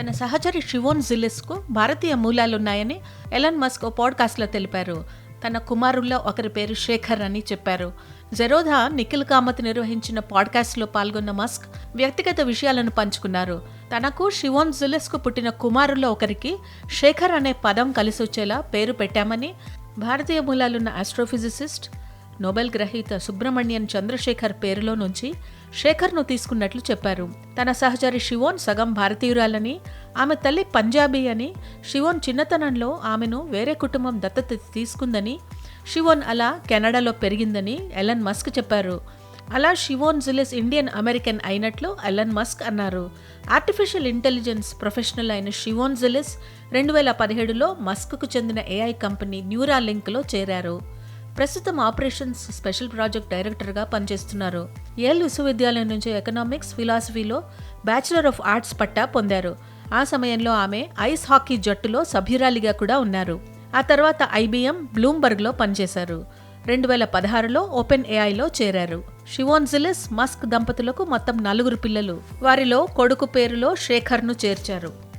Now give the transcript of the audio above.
తన సహచరి షివోన్ జిలిస్కు భారతీయ మూలాలున్నాయని Elon Musk ఓ పాడ్కాస్ట్లో తెలిపారు. తన కుమారుల్లో ఒకరి పేరు శేఖర్ అని చెప్పారు. జరోధా నిఖిల్ కామత్ నిర్వహించిన పాడ్కాస్ట్లో పాల్గొన్న మస్క్ వ్యక్తిగత విషయాలను పంచుకున్నారు. తనకు షివోన్ జులెస్కు పుట్టిన కుమారుల్లో ఒకరికి శేఖర్ అనే పదం కలిసొచ్చేలా పేరు పెట్టామని భారతీయ మూలాలున్న ఆస్ట్రోఫిజిసిస్ట్ నోబెల్ గ్రహీత సుబ్రహ్మణ్యన్ చంద్రశేఖర్ పేరులో నుంచి శేఖర్ను తీసుకున్నట్లు చెప్పారు. తన సహచరి శివోన్ సగం భారతీయురాలని ఆమె తల్లి పంజాబీ అని శివోన్ చిన్నతనంలో ఆమెను వేరే కుటుంబం దత్తత తీసుకుందని షివోన్ అలా కెనడాలో పెరిగిందని ఎలన్ మస్క్ చెప్పారు. అలా షివోన్ జిలిస్ ఇండియన్ అమెరికన్ అయినట్లు ఎలన్ మస్క్ అన్నారు. ఆర్టిఫిషియల్ ఇంటెలిజెన్స్ ప్రొఫెషనల్ అయిన షివోన్ జిలిస్ రెండు వేల పదిహేడులో మస్క్కు చెందిన ఏఐ కంపెనీ న్యూరా లింక్లో చేరారు. ప్రస్తుతం ఆపరేషన్స్ స్పెషల్ ప్రాజెక్ట్ డైరెక్టర్గా పనిచేస్తున్నారు. ఏల్ విశ్వవిద్యాలయం నుంచి ఎకనామిక్స్ ఫిలాసఫీలో బ్యాచిలర్ ఆఫ్ ఆర్ట్స్ పట్టా పొందారు. ఆ సమయంలో ఆమె ఐస్ హాకీ జట్టులో సభ్యురాలిగా కూడా ఉన్నారు. ఆ తర్వాత ఐబీఎం బ్లూంబర్గ్లో పనిచేశారు. రెండు వేల పదహారులో ఓపెన్ ఏఐలో చేరారు. షివోన్జిలిస్ మస్క్ దంపతులకు మొత్తం నలుగురు పిల్లలు. వారిలో కొడుకు పేరులో శేఖర్ను చేర్చారు.